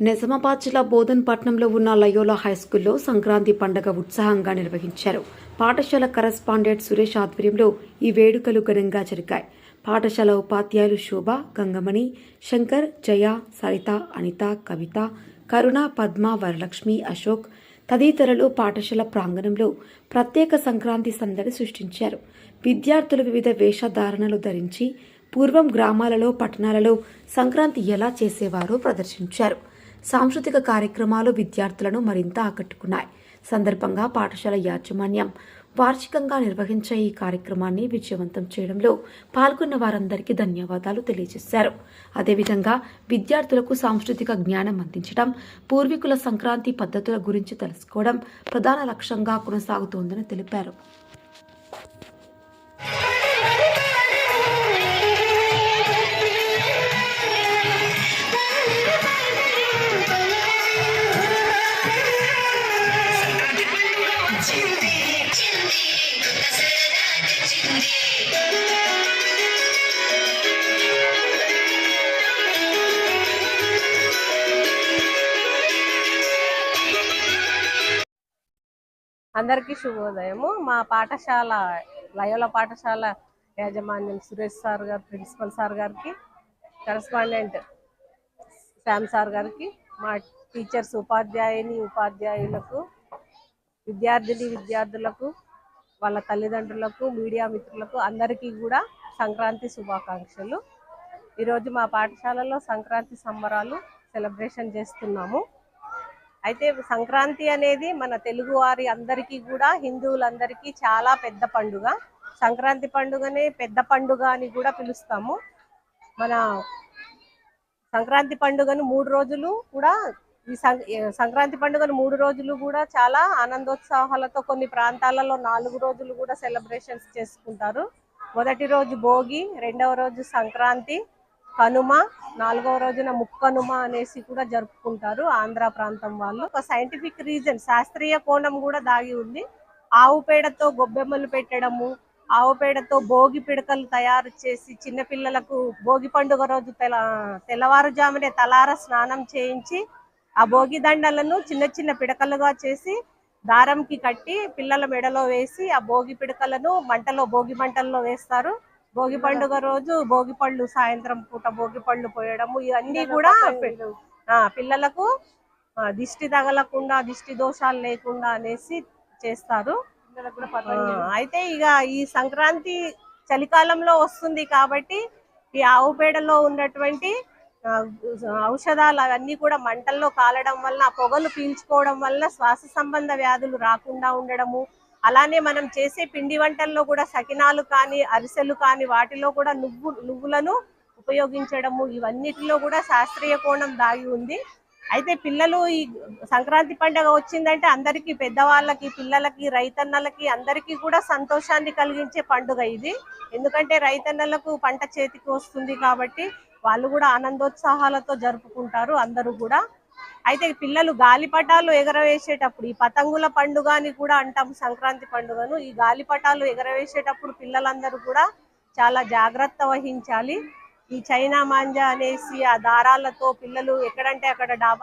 నిజామాబాద్ జిల్లా బోధన్పట్నంలో ఉన్న లయోలా హైస్కూల్లో సంక్రాంతి పండుగ ఉత్సాహంగా నిర్వహించారు. పాఠశాల కరస్పాండెంట్ సురేష్ ఆధ్వర్యంలో ఈ వేడుకలు ఘనంగా జరిగాయి. పాఠశాల ఉపాధ్యాయులు శోభ గంగమణి శంకర్ జయ సరిత అనిత కవిత కరుణ పద్మ వరలక్ష్మి అశోక్ తదితరులు పాఠశాల ప్రాంగణంలో ప్రత్యేక సంక్రాంతి సందడి సృష్టించారు. విద్యార్థులు వివిధ వేషధారణలు ధరించి పూర్వం గ్రామాలలో పట్టణాలలో సంక్రాంతి ఎలా చేసేవారో ప్రదర్శించారు. సాంస్కృతిక కార్యక్రమాలు విద్యార్థులను మరింత ఆకట్టుకున్నాయి. సందర్భంగా పాఠశాల యాజమాన్యం వార్షికంగా నిర్వహించే ఈ కార్యక్రమాన్ని విజయవంతం చేయడంలో పాల్గొన్న వారందరికీ ధన్యవాదాలు తెలియజేశారు. అదేవిధంగా విద్యార్థులకు సాంస్కృతిక జ్ఞానం అందించడం పూర్వీకుల సంక్రాంతి పద్ధతుల గురించి తెలుసుకోవడం ప్రధాన లక్ష్యంగా కొనసాగుతోందని తెలిపారు. అందరికీ శుభోదయము. మా పాఠశాల లయోల పాఠశాల యాజమాన్యం Suresh sir garu principal sir గారికి కరస్పాండెంట్ శ్యామ్ సార్ గారికి మా టీచర్స్ ఉపాధ్యాయుని ఉపాధ్యాయులకు విద్యార్థిని విద్యార్థులకు వాళ్ళ తల్లిదండ్రులకు మీడియా మిత్రులకు అందరికీ కూడా సంక్రాంతి శుభాకాంక్షలు. ఈరోజు మా పాఠశాలలో సంక్రాంతి సంబరాలు సెలబ్రేషన్ చేస్తున్నాము. అయితే సంక్రాంతి అనేది మన తెలుగు వారి అందరికీ కూడా హిందువులందరికీ చాలా పెద్ద పండుగ. సంక్రాంతి పండుగనే పెద్ద పండుగ అని కూడా పిలుస్తాము. మన సంక్రాంతి పండుగను మూడు రోజులు కూడా ఈ సంక్రాంతి పండుగను మూడు రోజులు కూడా చాలా ఆనందోత్సాహాలతో కొన్ని ప్రాంతాలలో నాలుగు రోజులు కూడా సెలబ్రేషన్స్ చేసుకుంటారు. మొదటి రోజు భోగి రెండవ రోజు సంక్రాంతి కనుమ నాలుగవ రోజున ముక్కనుమ అనేసి కూడా జరుపుకుంటారు ఆంధ్ర ప్రాంతం వాళ్ళు. ఒక సైంటిఫిక్ రీజన్ శాస్త్రీయ కోణం కూడా దాగి ఉంది. ఆవు పేడతో గొబ్బెమ్మలు పెట్టడము ఆవు పేడతో భోగి పిడకలు తయారు చేసి చిన్నపిల్లలకు భోగి పండుగ రోజు తెల తెల్లవారుజామునే తలార స్నానం చేయించి ఆ భోగి దండలను చిన్న చిన్న పిడకలుగా చేసి దారంకి కట్టి పిల్లల మెడలో వేసి ఆ భోగి పిడకలను మంటలో భోగి మంటల్లో వేస్తారు. భోగి పండుగ రోజు భోగి పళ్ళు సాయంత్రం పూట భోగి పళ్ళు పోయడము ఇవన్నీ కూడా పిల్లలకు దిష్టి తగలకుండా దిష్టి దోషాలు లేకుండా అనేసి చేస్తారు. అయితే ఇక ఈ సంక్రాంతి చలికాలంలో వస్తుంది కాబట్టి ఈ ఆవు పేడలో ఉన్నటువంటి ఔషధాలు అవన్నీ కూడా మంటల్లో కాలడం వల్ల పొగలు పీల్చుకోవడం వల్ల శ్వాస సంబంధ వ్యాధులు రాకుండా ఉండడము అలానే మనం చేసే పిండి వంటల్లో కూడా సకినాలు కానీ అరిసెలు కానీ వాటిలో కూడా నువ్వు నువ్వులను ఉపయోగించడము ఇవన్నిటిలో కూడా శాస్త్రీయ కోణం దాగి ఉంది. అయితే పిల్లలు ఈ సంక్రాంతి పండుగ వచ్చిందంటే అందరికీ పెద్దవాళ్ళకి పిల్లలకి రైతన్నలకి అందరికీ కూడా సంతోషాన్ని కలిగించే పండుగ ఇది. ఎందుకంటే రైతన్నలకు పంట చేతికి వస్తుంది కాబట్టి వాళ్ళు కూడా ఆనందోత్సాహాలతో జరుపుకుంటారు అందరూ కూడా. అయితే పిల్లలు గాలిపటాలు ఎగరవేసేటప్పుడు ఈ పతంగుల పండుగ అని కూడా అంటాం సంక్రాంతి పండుగను. ఈ గాలిపటాలు ఎగరవేసేటప్పుడు పిల్లలందరూ కూడా చాలా జాగ్రత్త వహించాలి. ఈ చైనా మాంజా అనేసి ఆ దారాలతో పిల్లలు ఎక్కడంటే అక్కడ డాబా